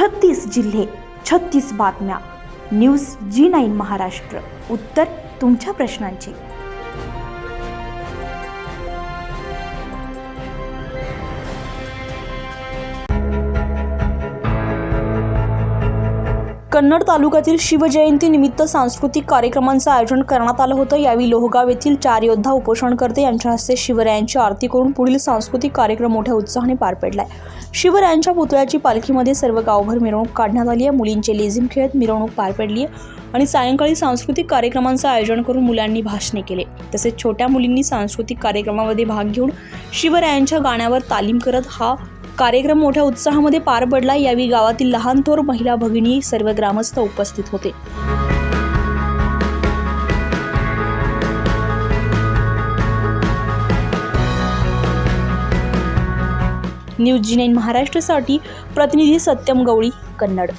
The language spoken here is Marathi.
छत्तीस जिल्हे छत्तीस बातम्या. News G nine Maharashtra. उत्तर तुमच्या प्रश्नांची. कन्नड तालुक्यातील शिवजयंती निमित्त सांस्कृतिक कार्यक्रमांचं आयोजन करण्यात आलं होतं. यावेळी लोहगाव येथील चार योद्धा उपोषणकर्ते यांच्या हस्ते शिवरायांची आरती करून पुढील सांस्कृतिक कार्यक्रम मोठ्या उत्साहाने पार पडलाय. शिवरायांच्या पुतळ्याची पालखीमध्ये सर्व गावभर मिरवणूक काढण्यात आली आहे. मुलींचे लेझिम खेळत मिरवणूक पार पडली आहे आणि सायंकाळी सांस्कृतिक कार्यक्रमांचं आयोजन करून मुलांनी भाषणे केले. तसेच छोट्या मुलींनी सांस्कृतिक कार्यक्रमामध्ये भाग घेऊन शिवरायांच्या गाण्यावर तालीम करत हा कार्यक्रम मोठ्या उत्साहामध्ये पार पडला. यावेळी गावातील लहान थोर महिला भगिनी सर्व ग्रामस्थ उपस्थित होते. न्यूज जी नाईन महाराष्ट्रासाठी प्रतिनिधी सत्यम गवळी कन्नड.